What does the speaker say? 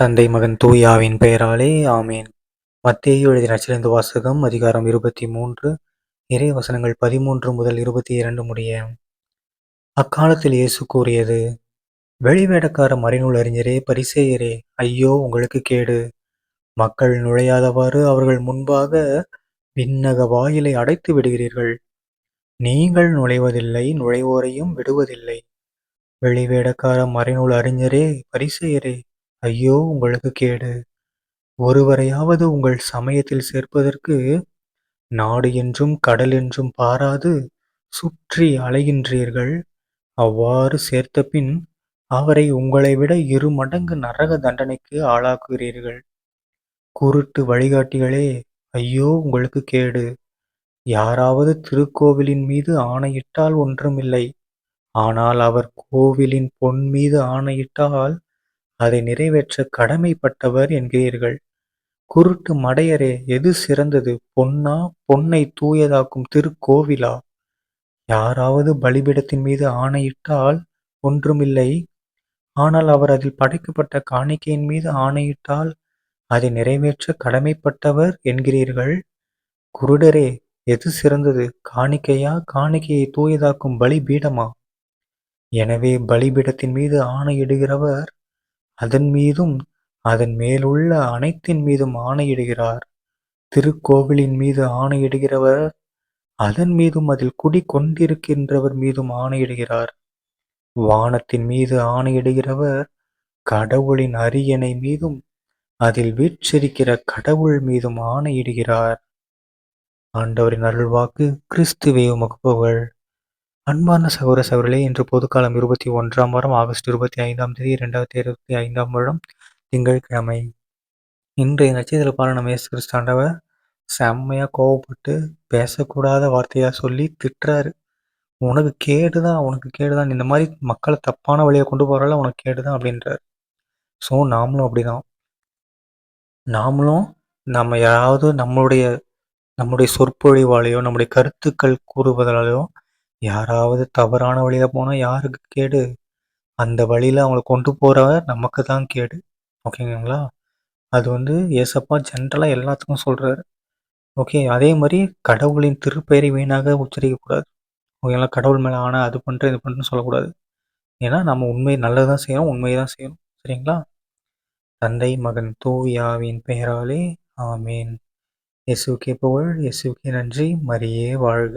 தந்தை மகன் தூயாவின் பெயராலே ஆமேன். மத்தேயு எழுதிய நச்சிலிருந்து வாசகம் அதிகாரம் இருபத்தி மூன்று இறை வசனங்கள் பதிமூன்று முதல் இருபத்தி இரண்டு முடிய. அக்காலத்தில் இயேசு கூறியது வெளிவேடக்கார மறைநூல் அறிஞரே பரிசேயரே ஐயோ உங்களுக்கு கேடு. மக்கள் நுழையாதவாறு அவர்கள் முன்பாக விண்ணக வாயிலை அடைத்து விடுகிறீர்கள். நீங்கள் நுழைவதில்லை நுழைவோரையும் விடுவதில்லை. வெளிவேடக்கார மறைநூல் அறிஞரே பரிசெயரே ஐயோ உங்களுக்கு கேடு. ஒருவரையாவது உங்கள் சமயத்தில் சேர்ப்பதற்கு நாடு என்றும் கடல் என்றும் பாராது சுற்றி அலைகின்றீர்கள். அவ்வாறு சேர்த்த பின் அவரை உங்களை விட இரு மடங்கு நரக தண்டனைக்கு ஆளாக்குகிறீர்கள். குருட்டு வழிகாட்டிகளே ஐயோ உங்களுக்கு கேடு. யாராவது திருக்கோவிலின் மீது ஆணையிட்டால் ஒன்றுமில்லை. ஆனால் அவர் கோவிலின் பொன் மீது ஆணையிட்டால் அதை நிறைவேற்ற கடமைப்பட்டவர் என்கிறீர்கள். குருட்டு மடையரே எது சிறந்தது? பொன்னா பொன்னை தூயதாக்கும் திருக்கோவிலா? யாராவது பலிபிடத்தின் மீது ஆணையிட்டால் ஒன்றுமில்லை. ஆனால் அவர் அதில் படைக்கப்பட்ட காணிக்கையின் மீது ஆணையிட்டால் அதை நிறைவேற்ற கடமைப்பட்டவர் என்கிறீர்கள். குருடரே எது சிறந்தது? காணிக்கையா? காணிக்கையை தூயதாக்கும் பலிபீடமா? எனவே பலிபீடத்தின் மீது ஆணையிடுகிறவர் அதன் மீதும் அதன் மேலுள்ள அனைத்தின் மீதும் ஆணையிடுகிறார். திருக்கோவிலின் மீது ஆணையிடுகிறவர் அதன் மீதும் அதில் குடி கொண்டிருக்கின்றவர் மீதும் ஆணையிடுகிறார். வானத்தின் மீது ஆணையிடுகிறவர் கடவுளின் அரியணை மீதும் அதில் வீற்றிருக்கிற கடவுள் மீதும் ஆணையிடுகிறார். ஆண்டவரின் அருள்வாக்கு கிறிஸ்துவே உமக்கு புகழ். அன்பான சகோதர சகோதரிகளே இன்று பொதுக்காலம் இருபத்தி ஒன்றாம் வாரம் ஆகஸ்ட் இருபத்தி ஐந்தாம் தேதி இரண்டாயிரத்தி இருபத்தி ஐந்தாம் வருடம் திங்கட்கிழமை. இன்றைய நட்சத்திர பாலனம் இயேசு கிறிஸ்தாண்டவர் செம்மையாக கோவப்பட்டு பேசக்கூடாத வார்த்தையாக சொல்லி திட்டுறாரு. உனக்கு கேடு தான் உனக்கு கேடுதான் இந்த மாதிரி மக்களை தப்பான வழியை கொண்டு போகிறால உனக்கு கேடு தான் அப்படின்றார். ஸோ நாமளும் அப்படிதான். நாமளும் நம்ம யாராவது நம்மளுடைய நம்முடைய சொற்பொழிவாலேயோ நம்முடைய கருத்துக்கள் கூறுவதாலேயோ யாராவது தவறான வழியில போனா யாருக்கு கேடு? அந்த வழியில அவங்கள கொண்டு போகிறவர் நமக்கு தான் கேடு. ஓகேங்களா? அது வந்து ஏசப்பா ஜென்ரலா எல்லாத்துக்கும் சொல்றாரு. ஓகே. அதே மாதிரி கடவுளின் திருப்பெயரை வீணாக உச்சரிக்கக்கூடாது. ஓகேங்களா? கடவுள் மேல ஆனால் அது பண்றேன், இது பண்றேன்னு சொல்லக்கூடாது. ஏன்னா நம்ம உண்மை நல்லது தான் செய்யணும், உண்மையை தான் செய்யணும். சரிங்களா? தந்தை, மகன், தூயாவின் பெயராலே ஆமேன். இயேசுவுக்கே புகழ், இயேசுவுக்கே நன்றி, மரியே வாழ்க!